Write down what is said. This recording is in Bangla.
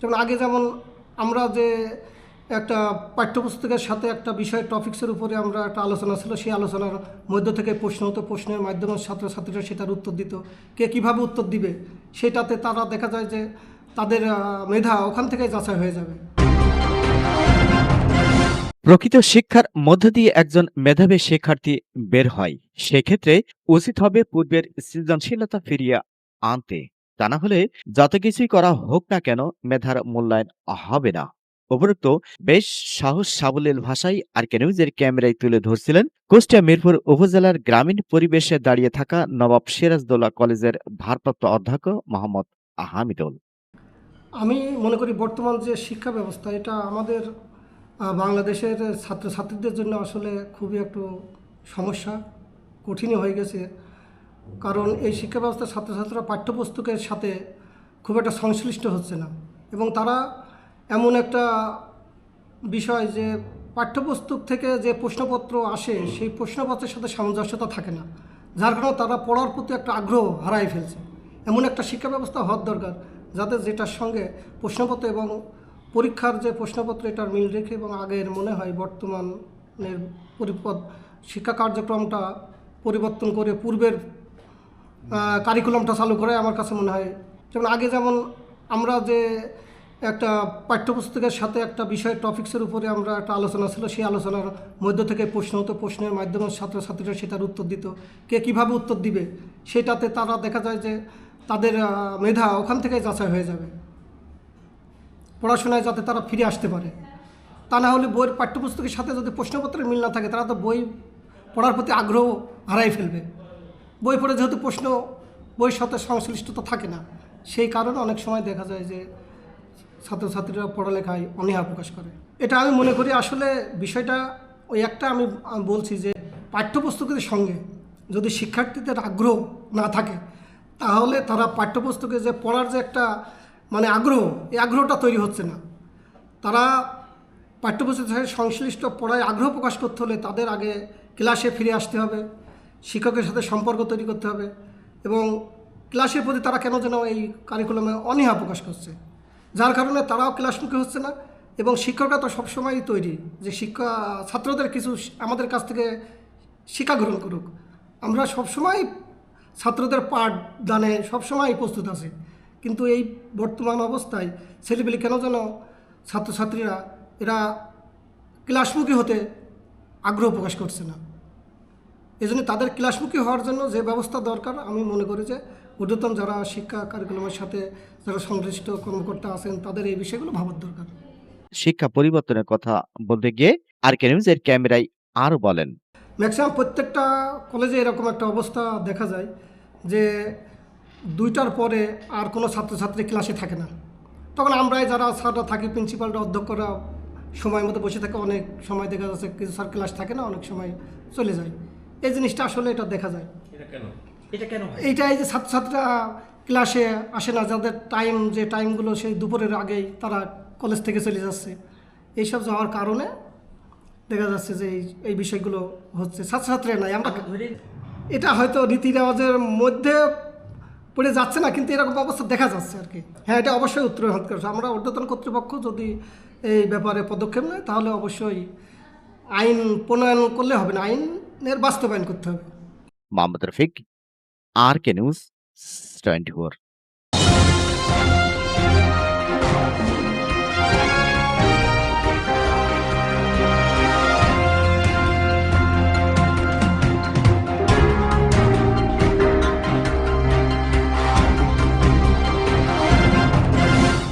যেমন আগে যেমন আমরা যে একটা পাঠ্যপুস্তকের সাথে একটা বিষয় টপিক্সের উপরে আমরা একটা আলোচনা ছিল, সেই আলোচনার মধ্য থেকে প্রশ্ন হতো, প্রশ্নের মাধ্যমে ছাত্রছাত্রীরা সেটার উত্তর দিত। কে কীভাবে উত্তর দিবে? সেটাতে তারা দেখা যায় যে তাদের মেধা ওখান থেকে যাচাই হয়ে যাবে। প্রকৃত শিক্ষার মধ্য দিয়ে একজন মেধাবী শিক্ষার্থী বের হয়, সেক্ষেত্রে উচিত হবে পূর্বের সৃজনশীলতা ফিরিয়ে আনতে। তা না হলে যত কিছুই করা হোক না কেন মেধার মূল্যায়ন হবে না। উপরোক্ত বেশ সাহস সাবলীল ভাষায় আর নিউজের ক্যামেরায় তুলে ধরছিলেন কুষ্টিয়া মিরপুর উপজেলার গ্রামীণ পরিবেশে দাঁড়িয়ে থাকা নবাব সিরাজদৌল্লা কলেজের ভারপ্রাপ্ত অধ্যক্ষ মোহাম্মদ হামিদুল আমি মনে করি বর্তমান যে শিক্ষা ব্যবস্থা, এটা আমাদের বাংলাদেশের ছাত্রছাত্রীদের জন্য আসলে খুবই একটু সমস্যা, কঠিনই হয়ে গেছে। কারণ এই শিক্ষা ব্যবস্থার ছাত্রছাত্রীরা পাঠ্যপুস্তকের সাথে খুব একটা সংশ্লিষ্ট হচ্ছে না। এবং তারা এমন একটা বিষয় যে পাঠ্যপুস্তক থেকে যে প্রশ্নপত্র আসে, সেই প্রশ্নপত্রের সাথে সামঞ্জস্যতা থাকে না। যার কারণে তারা পড়ার প্রতি একটা আগ্রহ হারাই ফেলছে। এমন একটা শিক্ষা ব্যবস্থা হওয়ার দরকার, যাতে যেটার সঙ্গে প্রশ্নপত্র এবং পরীক্ষার যে প্রশ্নপত্র, এটার মিল রেখে এবং আগের মনে হয় বর্তমানের পরিপদ শিক্ষা কার্যক্রমটা পরিবর্তন করে পূর্বের কারিকুলামটা চালু করে আমার কাছে মনে হয়। যেমন আগে যেমন আমরা যে একটা পাঠ্যপুস্তকের সাথে একটা বিষয় টপিক্সের উপরে আমরা একটা আলোচনা ছিল, সেই আলোচনার মধ্য থেকে প্রশ্ন হতো, প্রশ্নের মাধ্যমে ছাত্রছাত্রীরা সেটার উত্তর দিত। কে কীভাবে উত্তর দিবে? সেটাতে তারা দেখা যায় যে তাদের মেধা ওখান থেকে যাচাই হয়ে যাবে। পড়াশোনায় যাতে তারা ফিরে আসতে পারে। তা না হলে বইয়ের পাঠ্যপুস্তকের সাথে যদি প্রশ্নপত্রের মিল না থাকে, তারা তো বই পড়ার প্রতি আগ্রহ হারাই ফেলবে। বই পড়ে যেহেতু প্রশ্ন, বইয়ের সাথে সংশ্লিষ্টতা থাকে না, সেই কারণে অনেক সময় দেখা যায় যে ছাত্রছাত্রীরা পড়ালেখায় অনীহা প্রকাশ করে। এটা আমি মনে করি আসলে বিষয়টা ওই একটা আমি বলছি যে পাঠ্যপুস্তকের সঙ্গে যদি শিক্ষার্থীদের আগ্রহ না থাকে, তাহলে তারা পাঠ্যপুস্তকে যে পড়ার যে একটা মানে আগ্রহ, এই আগ্রহটা তৈরি হচ্ছে না। তারা পাঠ্যপুস্তকের সংশ্লিষ্ট পড়ায় আগ্রহ প্রকাশ করতে হলে তাদের আগে ক্লাসে ফিরে আসতে হবে। শিক্ষকের সাথে সম্পর্ক তৈরি করতে হবে এবং ক্লাসের প্রতি তারা কেন যেন এই কারিকুলামে অনীহা প্রকাশ করছে? যার কারণে তারাও ক্লাসমুখী হচ্ছে না এবং শিক্ষকরা তো সবসময়ই তৈরি যে শিক্ষা, ছাত্রদের কিছু আমাদের কাছ থেকে শিক্ষা গ্রহণ করুক। আমরা সবসময় ছাত্রদের পাঠদানে সবসময় প্রস্তুত আছি। কিন্তু এই বর্তমান অবস্থায় ছেলেপিলে কেন যেন ছাত্রছাত্রীরা এরা ক্লাসমুখী হতে আগ্রহ প্রকাশ করছে না? এই জন্য তাদের ক্লাসমুখী হওয়ার জন্য যে ব্যবস্থা দরকার আমি মনে করি যে ঊর্ধ্বতন যারা শিক্ষা কারিকুলামের সাথে যারা সংশ্লিষ্ট কর্মকর্তা আছেন তাদের এই বিষয়গুলো ভাবার দরকার। শিক্ষা পরিবর্তনের কথা বলতে গিয়ে আর কে নিউজের ক্যামেরায় আরও বলেন। ম্যাক্সিমাম প্রত্যেকটা কলেজে এরকম একটা অবস্থা দেখা যায় যে দুইটার পরে আর কোনো ছাত্রছাত্রী ক্লাসে থাকে না। তখন আমরাই যারা স্যাররা থাকি প্রিন্সিপালরা অধ্যক্ষরা সময় মতো বসে থাকে অনেক সময় দেখা যাচ্ছে কিছু স্যার ক্লাস থাকে না অনেক সময় চলে যায়। এই জিনিসটা আসলে এটা দেখা যায়। এটা কেন? এটা কেন এইটা এই যে ছাত্রছাত্রীরা ক্লাসে আসে না যাদের টাইম যে টাইমগুলো সেই দুপুরের আগেই তারা কলেজ থেকে চলে যাচ্ছে। এইসব যাওয়ার কারণে দেখা যাচ্ছে যে এই এই বিষয়গুলো হচ্ছে। ছাত্রছাত্রীরা নাই আমরা এটা হয়তো রীতি রেওয়াজের মধ্যে পড়ে যাচ্ছে না কিন্তু এরকম অবস্থা দেখা যাচ্ছে আর কি। হ্যাঁ এটা অবশ্যই উত্তরাঘাত করছে আমরা ঊর্ধ্বতন কর্তৃপক্ষ যদি এই ব্যাপারে পদক্ষেপ নেয় তাহলে অবশ্যই আইন প্রণয়ন করলে হবে না। আইনের বাস্তবায়ন করতে হবে। Mohammad Rafiq R K news twenty